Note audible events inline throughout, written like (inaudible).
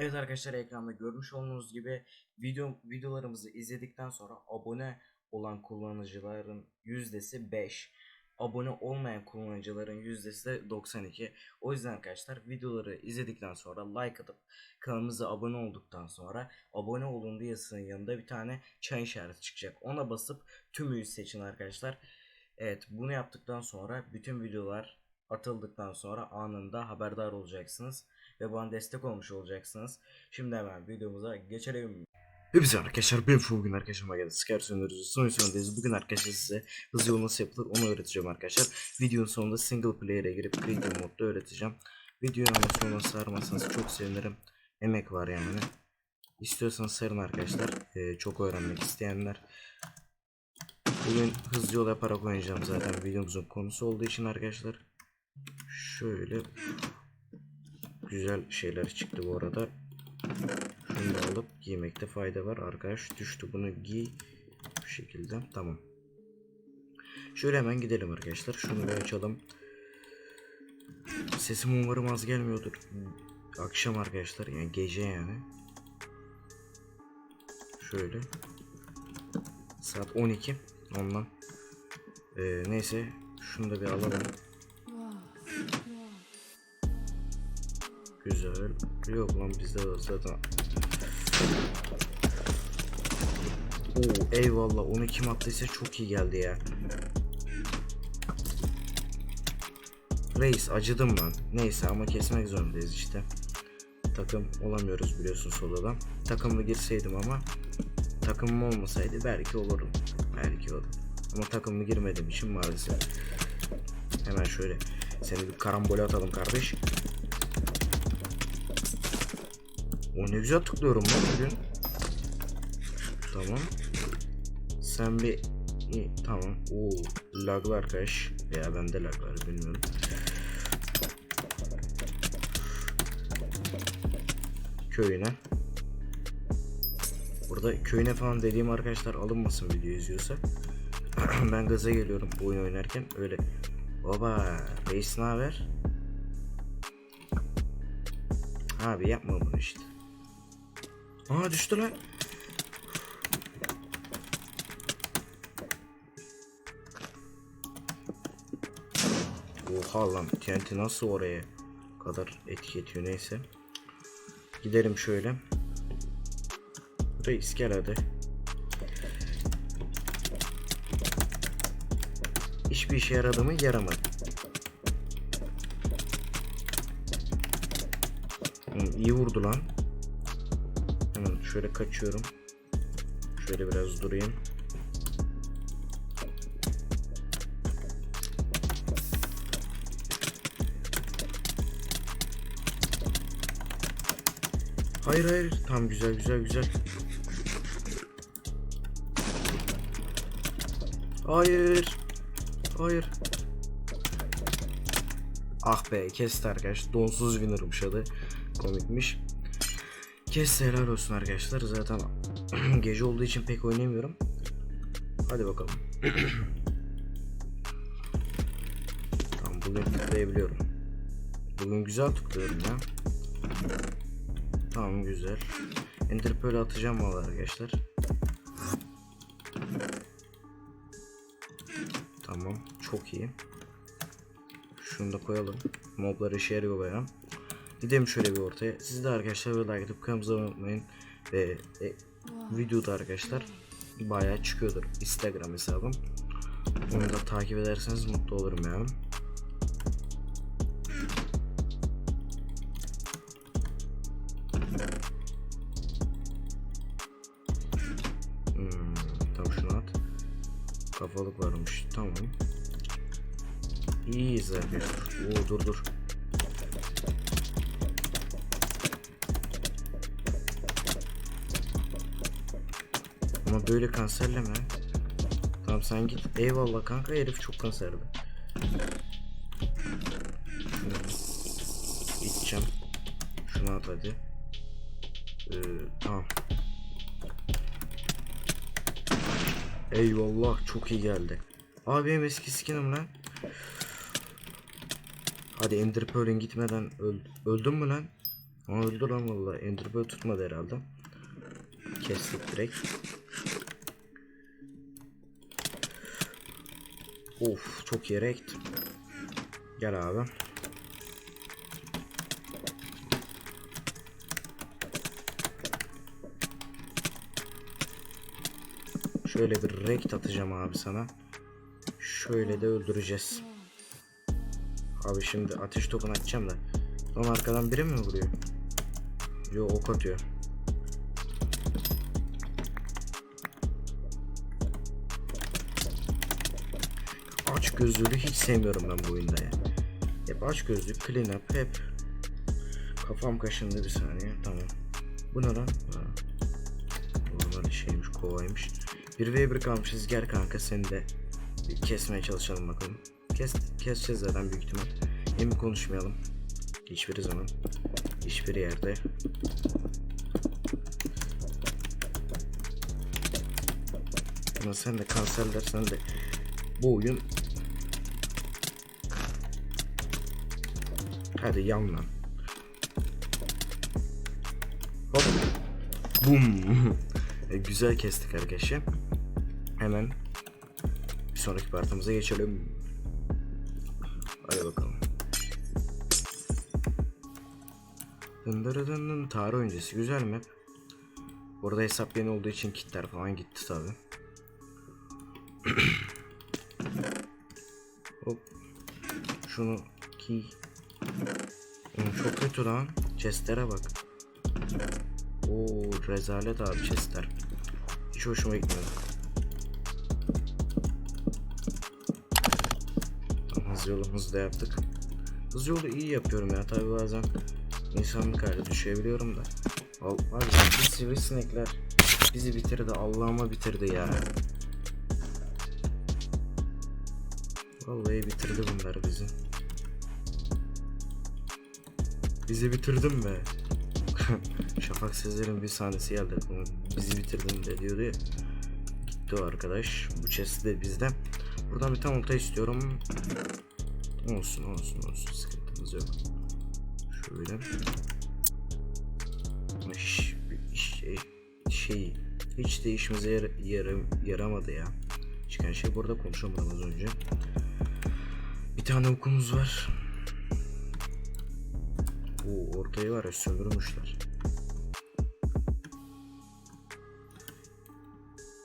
Evet arkadaşlar ekranda görmüş olduğunuz gibi video videolarımızı izledikten sonra abone olan kullanıcıların yüzdesi 5. Abone olmayan kullanıcıların yüzdesi de 92. O yüzden arkadaşlar videoları izledikten sonra like atıp kanalımıza abone olduktan sonra abone olun diyesinin yanında bir tane çay işareti çıkacak. Ona basıp tümüyü seçin arkadaşlar. Evet bunu yaptıktan sonra bütün videolar atıldıktan sonra anında haberdar olacaksınız ve bana destek olmuş olacaksınız. Şimdi hemen videomuza geçelim. Hepsi arkadaşlar ben bugün arkadaşıma geldi. Skype sunuyoruz. Son sonundayız. Bugün arkadaşlar size hızlı yol nasıl yapılır onu öğreteceğim arkadaşlar. Videonun sonunda single player'e girip creative modda öğreteceğim. Videoyu ama sonuna sarmazsanız çok sevinirim. Emek var yani. İstiyorsanız sarın arkadaşlar. Ee, çok öğrenmek isteyenler. Bugün hızlı yol yaparak oynayacağım zaten videomuzun konusu olduğu için arkadaşlar. Şöyle güzel şeyler çıktı bu arada. Şunu da alıp giymekte fayda var. Arkadaş düştü bunu giy. Bu şekilde tamam. Şöyle hemen gidelim arkadaşlar. Şunu bir açalım. Sesim umarım az gelmiyordur. Akşam arkadaşlar yani gece yani. Şöyle. Saat 12. Ondan. Ee, neyse. Şunu da bir alalım. Güzel. Yok lan bizde de zaten. Oo eyvallah onu kim attıysa çok iyi geldi ya. Reis acıdım lan. Neyse ama kesmek zorundayız işte. Takım olamıyoruz biliyorsun solodan. Takımlı girseydim ama takımım olmasaydı belki olurdum. Belki olur. Ama takımlı girmediğim için maalesef. Hemen şöyle seni bir karambole atalım kardeş. O ne güzel tıklıyorum lan bugün. Tamam. Sen bir tamam. Oo, laglı arkadaş. Veya bende lag var bilmiyorum. Köyüne. Burada köyüne falan dediğim arkadaşlar alınmasın video izliyorsa. (clears throat) ben gaza geliyorum bu oyun oynarken öyle. Baba reis ne haber? Abi işte. Aa düştü lan. Oha lan TNT nasıl oraya kadar etki ediyor neyse. Gidelim şöyle. Reis gel hadi. Hiçbir işe yaradı mı? Yaramadı. Şöyle kaçıyorum. Şöyle biraz durayım. Hayır hayır. Tam güzel güzel güzel. Hayır. Hayır. Ah be kesti arkadaş. Donsuz winner'mış adı. Komikmiş. Kes helal olsun arkadaşlar. Zaten (clears throat) gece olduğu için pek oynayamıyorum. Hadi bakalım. (clears throat) tamam bugün tıklayabiliyorum. Bugün güzel tıklıyorum ya. Tamam güzel. Ender Pearl atacağım valla arkadaşlar. Tamam çok iyi. Şunu da koyalım. Moblar işe yarıyor bayağı. Gidelim şöyle bir ortaya. Siz de arkadaşlar böyle like atıp kanalımıza abone olmayın. Ve e, videoda arkadaşlar bayağı çıkıyordur Instagram hesabım. Onu da takip ederseniz mutlu olurum yani. Hmm, tamam şunu at. Kafalık varmış. Tamam. İyiyiz arkadaşlar. Oo dur dur. Ama böyle kanserleme. Tamam sen git. Eyvallah kanka herif çok kanserli. Şunu içeceğim. Şunu at hadi. Ee, tamam. Eyvallah çok iyi geldi. Abi benim eski skinim lan. Hadi Ender Pearl'in gitmeden öl öldün mü lan? Aa, öldü lan valla. Enderpearl tutmadı herhalde. Kestik direkt. Of çok yere ektim. Gel abi. Şöyle bir rekt atacağım abi sana. Şöyle de öldüreceğiz. Abi şimdi ateş topunu atacağım da. Lan arkadan biri mi vuruyor? Yo ok atıyor. Aç gözlülüğü hiç sevmiyorum ben bu oyunda ya. Hep aç gözlük, clean up, hep. Kafam kaşındı bir saniye. Tamam. Bu ne lan? Ha. Normal şeymiş, kovaymış. 1v1 kalmışız. Gel kanka seni de kesmeye çalışalım bakalım. Kes, keseceğiz zaten büyük ihtimal. Hem konuşmayalım. Hiçbir zaman. Hiçbir yerde. Ama sen de kanserler sen de bu oyun Hadi yan lan. Hop. Bum. (laughs) E, güzel kestik arkadaşlar. Hemen bir sonraki partimize geçelim. Hadi bakalım. Dındırıdının tarih öncesi güzel mi? Burada hesap yeni olduğu için kitler falan gitti tabi. (clears throat) Hop. Şunu giy. Oğlum çok kötü lan. Chestlere bak. Oo rezalet abi chestler. Hiç hoşuma. Tamam, hızlı yolumuzu da yaptık. Hızlı yolu iyi yapıyorum ya tabi bazen insanlık hali düşebiliyorum da. Al, abi bu sivrisinekler bizi bitirdi Allah'ıma bitirdi ya. Vallahi bitirdi bunlar bizi. Bizi bitirdin be. (laughs) Şafak Sezer'in bir sahnesi geldi. Bizi bitirdin de diyordu ya. Gitti o arkadaş. Bu chest de bizde. Buradan bir tam olta istiyorum. Olsun olsun olsun. Sıkıntımız yok. Şöyle. Hiç, hiç- şey hiç de işimize yar, yara- yaramadı ya. Çıkan şey burada konuşamadım az önce. Bir tane okumuz var. Bu ortayı var ya sömürmüşler.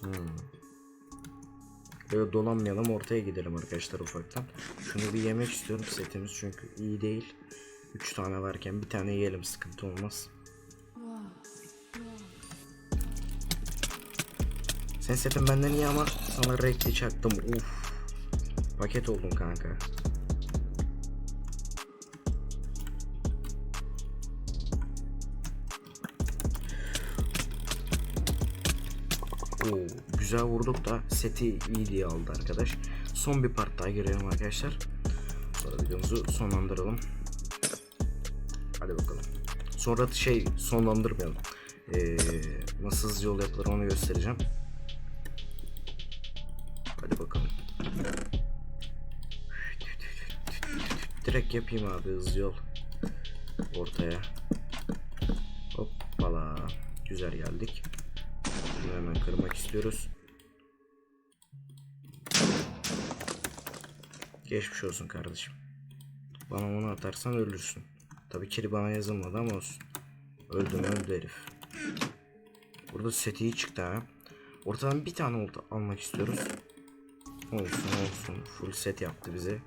Hmm. Böyle dolanmayalım ortaya gidelim arkadaşlar ufaktan. Şunu bir yemek istiyorum setimiz çünkü iyi değil. 3 tane varken bir tane yiyelim sıkıntı olmaz. Sen setin benden iyi ama sana renkli çaktım. Uf. Paket oldun kanka. Oo, güzel vurduk da seti iyi diye aldı arkadaş. Son bir part daha girelim arkadaşlar. Sonra videomuzu sonlandıralım. Hadi bakalım. Sonra şey sonlandırmayalım. Ee, nasıl hızlı yol yapılır onu göstereceğim. Hadi bakalım. Direkt yapayım abi hızlı yol. Ortaya. Hoppala. Güzel geldik. Bunu hemen kırmak istiyoruz. Geçmiş olsun kardeşim. Bana onu atarsan ölürsün. Tabii ki bana yazılmadı ama olsun. Öldüm öldü herif. Burada seti iyi çıktı ha. Ortadan bir tane oldu almak istiyoruz. Olsun olsun. Full set yaptı bize.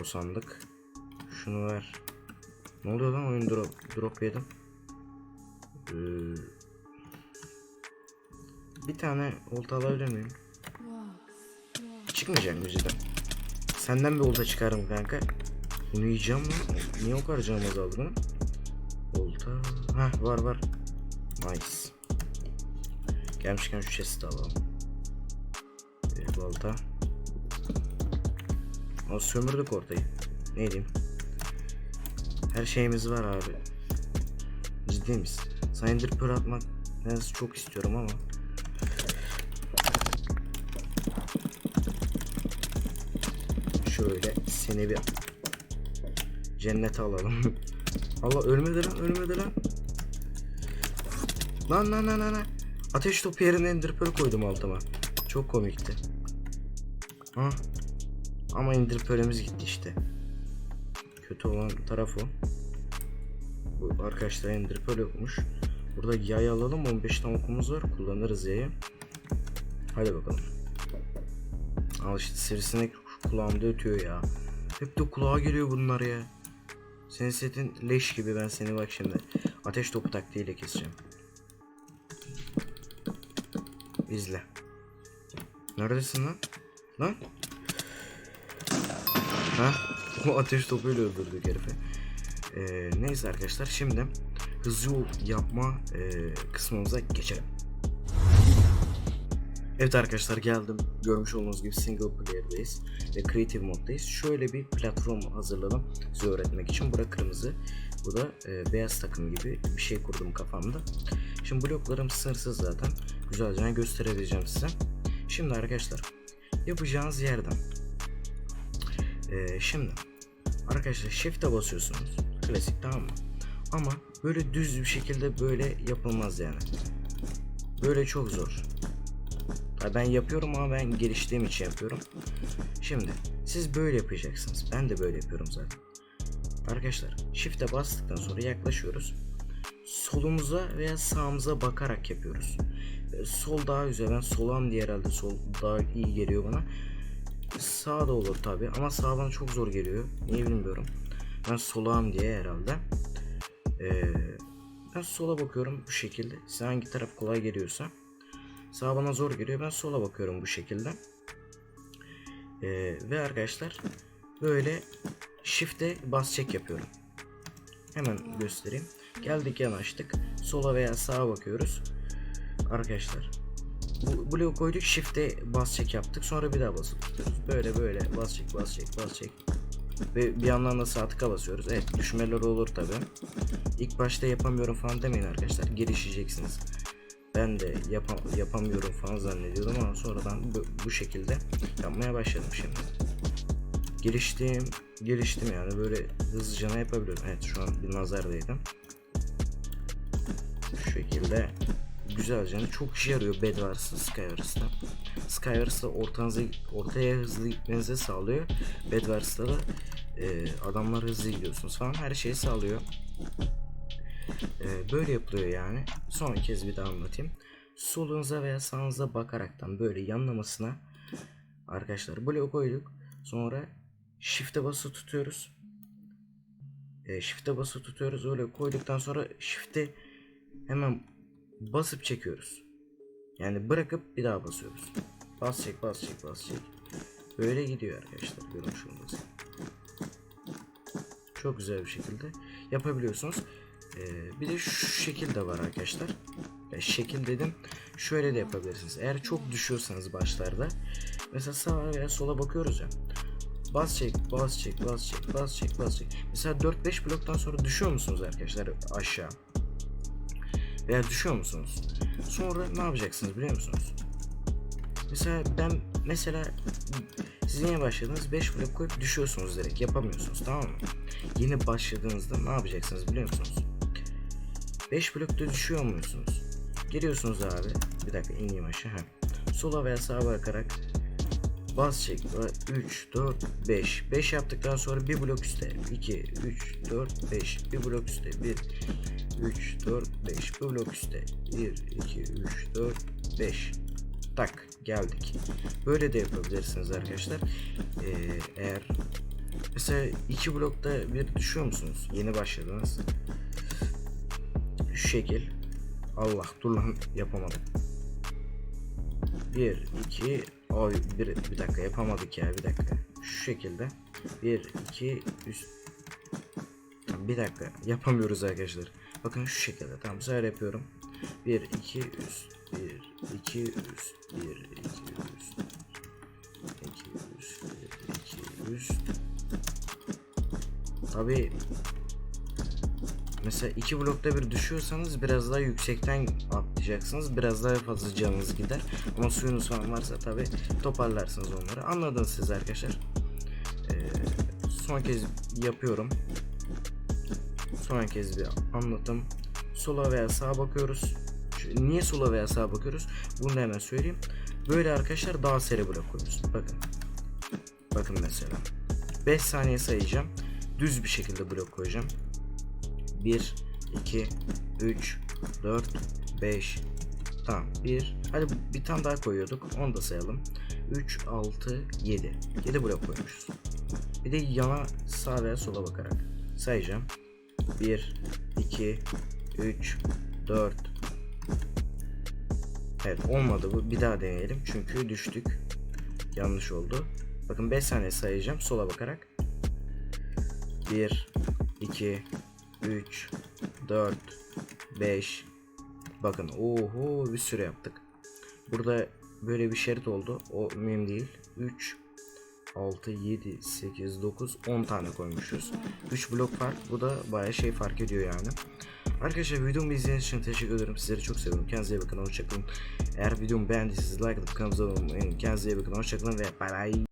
O sandık. Şunu ver. Ne oluyor lan oyun drop, drop yedim. Ee, bir tane olta alabilir miyim? Çıkmayacak mı cidden? Senden bir olta çıkarım kanka. Bunu yiyeceğim lan. Niye o kadar canım azaldı lan? Olta. Hah var var. Nice. Gelmişken şu chest'i alalım. Bir balta. O sömürdük ortayı. Ne diyeyim? Her şeyimiz var abi. Ciddi misin? Sana ender pearl atmak ben çok istiyorum ama. Şöyle seni bir cennete alalım. (laughs) Allah ölmedi lan ölmedi lan. Lan lan lan lan. Ateş topu yerine ender pearl koydum altıma. Çok komikti. Ha. Ama ender pearl'imiz gitti işte. Kötü olan taraf o. Bu arkadaşlar ender pearl yokmuş. Burada yay alalım 15 tane var kullanırız yayı. Hadi bakalım. Al işte sivrisinek kulağımda ötüyor ya. Hep de kulağa geliyor bunlar ya. Senin setin leş gibi ben seni bak şimdi. Ateş topu taktiğiyle keseceğim. İzle. Neredesin lan? Lan? Ha? (laughs) O ateş topuyla öldürdük herifi. Ee, neyse arkadaşlar şimdi hızlı yapma e, kısmımıza geçelim. Evet arkadaşlar geldim. Görmüş olduğunuz gibi single player'dayız ve creative moddayız. Şöyle bir platform hazırladım size öğretmek için. Bura kırmızı, bu da e, beyaz takım gibi bir şey kurdum kafamda. Şimdi bloklarım sınırsız zaten. Güzelce gösterebileceğim size. Şimdi arkadaşlar yapacağınız yerden. E, şimdi arkadaşlar shift'e basıyorsunuz. Klasik tamam mı? Ama böyle düz bir şekilde böyle yapılmaz yani. Böyle çok zor. Ben yapıyorum ama ben geliştiğim için yapıyorum. Şimdi siz böyle yapacaksınız. Ben de böyle yapıyorum zaten. Arkadaşlar shift'e bastıktan sonra yaklaşıyoruz. Solumuza veya sağımıza bakarak yapıyoruz. Ee, Sol daha güzel. Ben solam diye herhalde sol daha iyi geliyor bana. Sağ da olur tabi ama sağ bana çok zor geliyor. Niye bilmiyorum. Ben solağım diye herhalde. Ee, ben sola bakıyorum bu şekilde. Size hangi taraf kolay geliyorsa. Sağ bana zor geliyor. Ben sola bakıyorum bu şekilde. Ee, ve arkadaşlar böyle shift'e bas çek yapıyorum. Hemen göstereyim. Geldik yanaştık. Sola veya sağa bakıyoruz. Arkadaşlar bu bloğu koyduk shift'e bas çek yaptık. Sonra bir daha basıp tutuyoruz. Böyle böyle bas çek bas çek bas çek. Ve bir yandan da sağ tıka basıyoruz. Evet düşmeler olur tabi. İlk başta yapamıyorum falan demeyin arkadaşlar. Gelişeceksiniz. Ben de yapa- yapamıyorum falan zannediyordum ama sonradan bu, bu şekilde yapmaya başladım şimdi. Geliştim, geliştim yani böyle hızlıca ne yapabiliyorum. Evet şu an bir nazardaydım. Şu şekilde güzelce çok işe yarıyor Bedwars'ta, Skywars'ta. Skywars'ta ortanıza, ortaya hızlı gitmenizi sağlıyor. Bedwars'ta da e, adamlar hızlı gidiyorsunuz falan her şeyi sağlıyor. Ee, böyle yapılıyor yani. Son kez bir daha anlatayım. Solunuza veya sağınıza bakaraktan böyle yanlamasına arkadaşlar blok koyduk. Sonra shift'e basılı tutuyoruz. Ee, shift'e basılı tutuyoruz. Öyle koyduktan sonra shift'e hemen basıp çekiyoruz. Yani bırakıp bir daha basıyoruz. Bas çek bas çek bas çek. Böyle gidiyor arkadaşlar görmüş olduğunuz. Çok güzel bir şekilde yapabiliyorsunuz. Ee, bir de şu şekil de var arkadaşlar. Ya şekil dedim. Şöyle de yapabilirsiniz. Eğer çok düşüyorsanız başlarda mesela sağa veya sola bakıyoruz ya. Bas çek, bas çek, bas çek, bas çek, bas çek. Mesela 4-5 bloktan sonra düşüyor musunuz arkadaşlar aşağı? Veya düşüyor musunuz? Sonra ne yapacaksınız biliyor musunuz? Mesela ben mesela siz yeni başladınız 5 blok koyup düşüyorsunuz direkt yapamıyorsunuz tamam mı? Yeni başladığınızda ne yapacaksınız biliyor musunuz? 5 blokta düşüyor musunuz? Geliyorsunuz abi. Bir dakika ineyim aşağı. Sola veya sağa bakarak bas çek. 3, 4, 5. 5 yaptıktan sonra bir blok üstte. 2, 3, 4, 5. Bir blok üstte. 1, 3, 4, 5. Bir blok üstte. 1, 2, 3, 4, 5. Tak geldik. Böyle de yapabilirsiniz arkadaşlar. Ee, eğer mesela iki blokta bir düşüyor musunuz? Yeni başladınız. Şu şekil. Allah dur lan yapamadım. 1 2 Ay bir, bir dakika yapamadık ya bir dakika. Şu şekilde. 1 2 üst bir dakika yapamıyoruz arkadaşlar. Bakın şu şekilde. Tamam bu sefer yapıyorum. 1 2 üst 1 2 üst 1 2 üst 2 üst 1 2 üst Tabi Mesela iki blokta bir düşüyorsanız biraz daha yüksekten atlayacaksınız. Biraz daha fazla canınız gider. Ama suyunuz falan varsa tabi toparlarsınız onları. Anladınız siz arkadaşlar. Ee, son kez yapıyorum. Son kez bir anlatım. Sola veya sağa bakıyoruz. Niye sola veya sağa bakıyoruz? Bunu hemen söyleyeyim. Böyle arkadaşlar daha seri blok koyuyoruz. Bakın. Bakın mesela. 5 saniye sayacağım. Düz bir şekilde blok koyacağım. 1, 2, 3, 4, 5. Tamam. 1. Hadi bir tane daha koyuyorduk. Onu da sayalım. 3, 6, 7. 7 blok koymuşuz. Bir de yana sağ veya sola bakarak sayacağım. 1, 2, 3, 4. Evet olmadı bu. Bir daha deneyelim. Çünkü düştük. Yanlış oldu. Bakın 5 saniye sayacağım sola bakarak. 1, 2, 3, 4, 5. Bakın oho bir sürü yaptık. Burada böyle bir şerit oldu. O mühim değil. 3, 6, 7, 8, 9, 10 tane koymuşuz. 3 blok fark. Bu da bayağı şey fark ediyor yani. Arkadaşlar videomu izlediğiniz için teşekkür ederim. Sizleri çok seviyorum. Kendinize iyi bakın. Hoşçakalın. Eğer videomu beğendiyseniz like atıp kanalımıza abone olmayı. Kendinize iyi bakın. Hoşçakalın ve bay bay.